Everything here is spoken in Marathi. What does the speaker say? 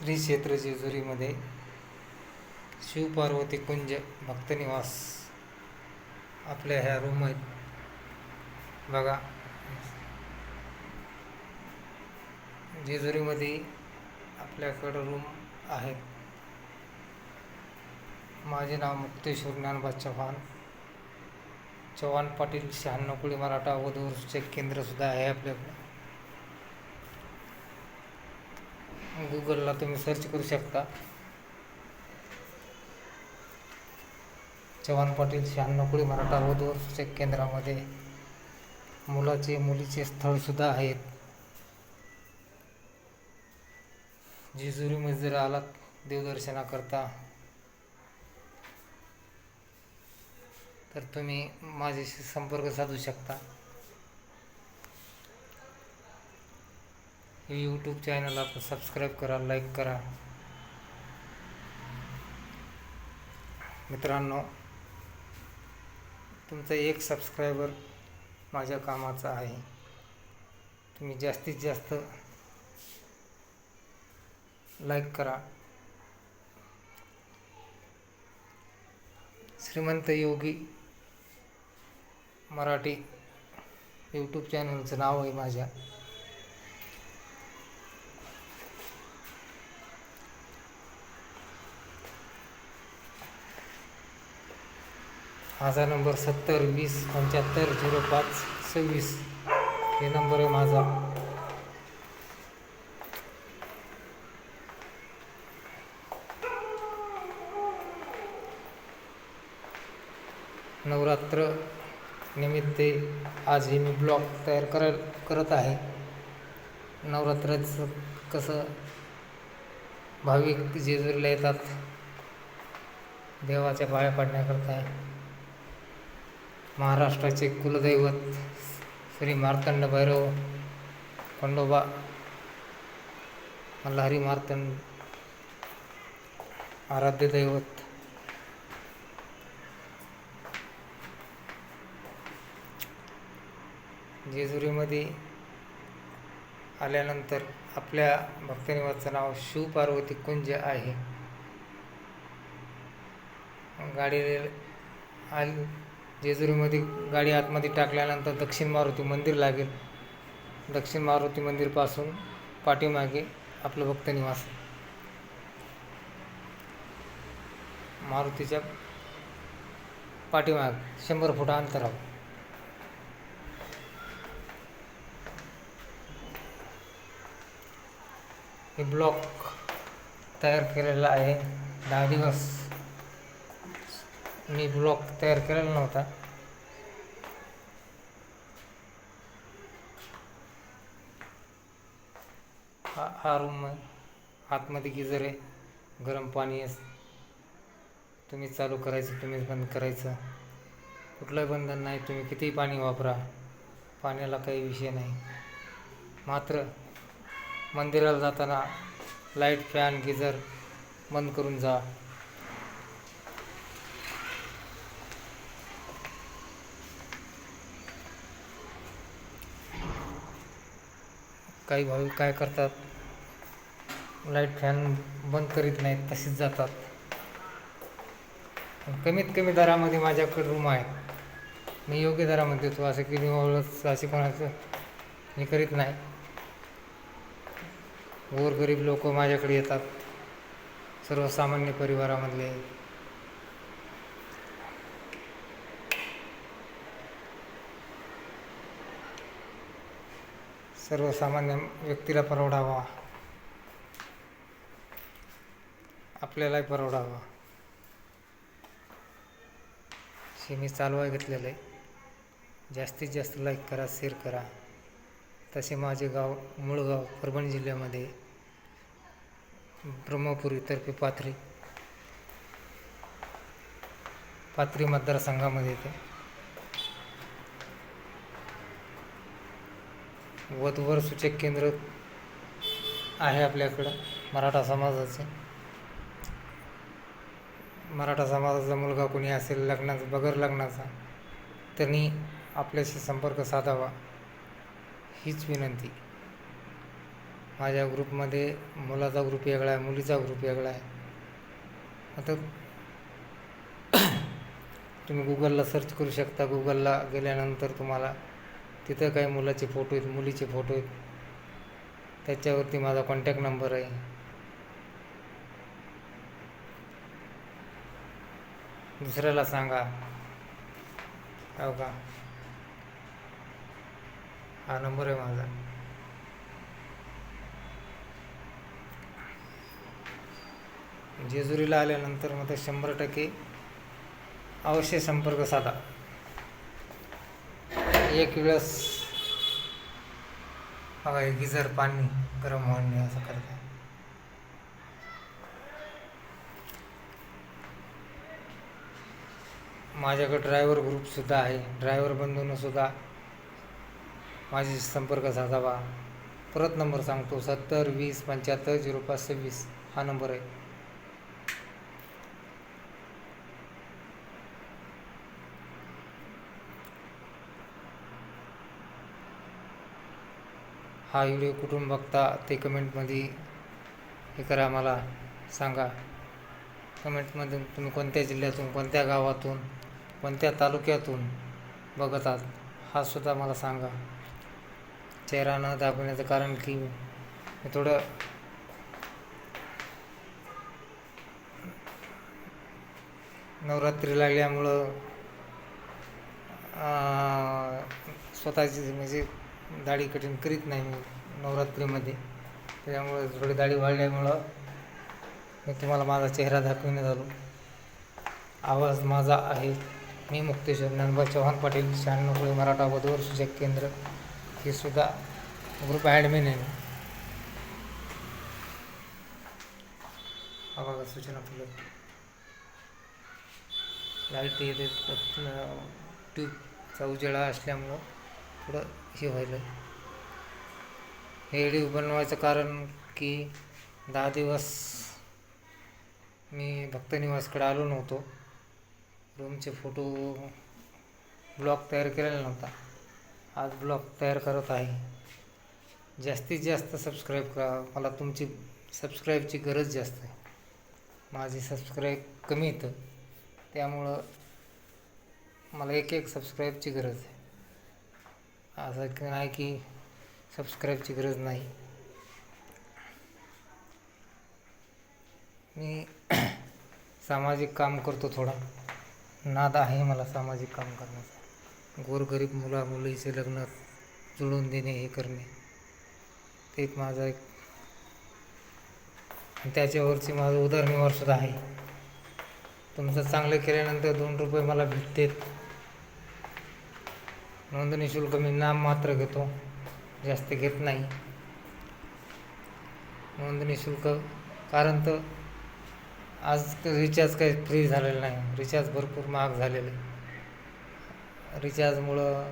श्री क्षेत्र जेजुरीमध्ये शिवपार्वती कुंज भक्तनिवास. आपल्या ह्या रूम आहेत. बघा. जेजुरीमध्ये आपल्याकडं रूम आहेत माझे नाव मुक्तेश्वर ज्ञानबा चव्हाण. चव्हाण पाटील शहाण्णव कुळी मराठा वधूवर सूचक केंद्रसुद्धा आहे आपल्याकडं. गुगलला तुम्ही सर्च करू शकता. चव्हाण पाटील शहाण्णवकुळी मराठा वधूवर सूचक केंद्रामध्ये मुलाचे मुलीचे स्थळसुद्धा आहेत. जेजुरीमध्ये जर आलात देवदर्शनाकरता. तर तुम्ही माझ्याशी संपर्क साधू शकता. हे यूट्यूब चॅनल आपण सबस्क्राईब करा लाईक करा. मित्रांनो तुमचा एक सबस्क्रायबर माझ्या कामाचा आहे. तुम्ही जास्तीत जास्त लाईक करा. श्रीमंत योगी मराठी यूट्यूब चॅनलचं नाव आहे माझ्या. माझा नंबर सत्तर वीस पंच्याहत्तर झिरो पाच सव्वीस. हे नंबर आहे माझा. नवरात्र निमित्त आज हे मी ब्लॉग तयार कर करत आहे. नवरात्राचं कसं भाविक जेजुरीला येतात देवाच्या पाया पडण्याकरता महाराष्ट्राचे कुलदैवत श्री मार्तंड भैरव खंडोबा मल्हारी मार्तंड आराध्य दैवत. जेजुरीमध्ये आल्यानंतर आपल्या भक्तनिवासचं नाव शिवपार्वती कुंज आहे. गाडी आली जेजुरीमध्ये गाडी आतमध्ये टाकल्यानंतर दक्षिण मारुती मंदिर लागेल. दक्षिण मारुती मंदिरपासून पाठीमागे आपलं भक्त निवास मारुतीच्या पाठीमाग शंभर फुटा अंतरावर. हे ब्लॉक तयार केलेला आहे दहा दिवस. मी ब्लॉक तयार केलेला नव्हता. हा हा रूम आतमध्ये गिजर आहे गरम पाणी आहे. तुम्ही चालू करायचं तुम्हीच बंद करायचं. कुठलंही बंधन नाही तुम्ही कितीही पाणी वापरा. पाण्याला काही विषय नाही. मात्र मंदिराला जाताना लाइट फॅन गिजर बंद करून जा. काही भाविक काय करतात? लाइट फॅन बंद करीत नाहीत तशीच जातात. कमीत कमी दरामध्ये माझ्याकडे रूम आहेत. मी योग्य दरामध्ये देतो असं की निवडच असे कोणाचं मी करीत नाही. गोरगरीब लोक माझ्याकडे येतात. सर्वसामान्य परिवारामधले सर्वसामान्य व्यक्तीला परवडावा. आपल्यालाही परवडावा. हे मी चालवाय घेतलेलं आहे. जास्तीत जास्त लाईक करा शेअर करा. तसे माझे गाव मूळ गाव परभणी जिल्ह्यामध्ये ब्रह्मपुरी तर्फे पाथरी पाथरी मतदारसंघामध्ये येते. वधूवर सूचक केंद्र आहे आपल्याकडं मराठा समाजाचे. मराठा समाजाचा मुलगा कोणी असेल लग्नाचा बगर लग्नाचा त्यांनी आपल्याशी संपर्क साधावा हीच विनंती. माझ्या ग्रुपमध्ये मुलाचा ग्रुप वेगळा आहे मुलीचा ग्रुप वेगळा आहे. आता तुम्ही गुगलला सर्च करू शकता गुगलला गेल्यानंतर तुम्हाला तिथं काही मुलाचे फोटो आहेत मुलीचे फोटो आहेत. त्याच्यावरती माझा कॉन्टॅक्ट नंबर आहे. दुसऱ्याला सांगा. हो का? हा नंबर आहे माझा. जेजुरीला आल्यानंतर मग शंभर टक्के अवश्य संपर्क साधा. एक वेळेस बघा हे गिझर पाणी गरम होणे असं करतात माझ्याकडे ड्रायव्हर ग्रुपसुद्धा आहे. ड्रायव्हर बंधूनसुद्धा सुद्धा संपर्क साधावा. परत नंबर सांगतो सत्तर वीस पंच्याहत्तर झिरो पाच सव्वीस हा नंबर आहे. हा व्हिडिओ कुठून बघता ते कमेंटमध्ये हे करा मला सांगा. कमेंटमधून तुम्ही कोणत्या जिल्ह्यातून कोणत्या गावातून कोणत्या तालुक्यातून बघत आहात हा सुद्धा मला सांगा. चेहरा न दाखवण्याचं कारण की मी थोडं नवरात्री लागल्यामुळं स्वतःची म्हणजे दाढी कटिंग करीत नाही मी नवरात्रीमध्ये. त्याच्यामुळे थोडी दाढी वाढल्यामुळं मी तुम्हाला माझा चेहरा दाखविण्यात आलो. आवाज माझा आहे मी मुक्तेश्वर ज्ञानबा चव्हाण पाटील शहाण्णव कोळी मराठा वधूवर सूचक केंद्र. हे सुद्धा ग्रुप ॲडमिन आहे. मी. सूचना फुलं लाइट येते ट्यूबचा उजेडा असल्यामुळं थोडं हे व्हायलं. हे व्हिडिओ बनवायचं कारण की दहा दिवस मी भक्तनिवासकडे आलो नव्हतो. रूमचे फोटो ब्लॉग तयार केलेला नव्हता. आज ब्लॉग तयार करत आहे. जास्तीत जास्त सबस्क्राईब करा. मला तुमची सबस्क्राईबची गरज जास्त आहे. माझी सबस्क्राईब कमी येतं त्यामुळं मला एक एक सबस्क्राईबची गरज आहे. असं नाही की सबस्क्राईबची गरज नाही. मी सामाजिक काम करतो थोडा. नाद आहे मला सामाजिक काम करण्याचा. गोरगरीब मुला मुलीचे लग्न जुळून देणे हे करणे. ते एक माझा एक त्याच्यावरची माझं उदरनिर्वाह सुद्धा आहे. तुमचं चांगलं केल्यानंतर दोन रुपये मला भेटतात. नोंदणी शुल्क मी नाम मात्र घेतो. जास्त घेत नाही. नोंदणी शुल्क कारण तर आज रिचार्ज काही फ्री झालेलं नाही. रिचार्ज भरपूर महाग झालेलं आहे. रिचार्जमुळं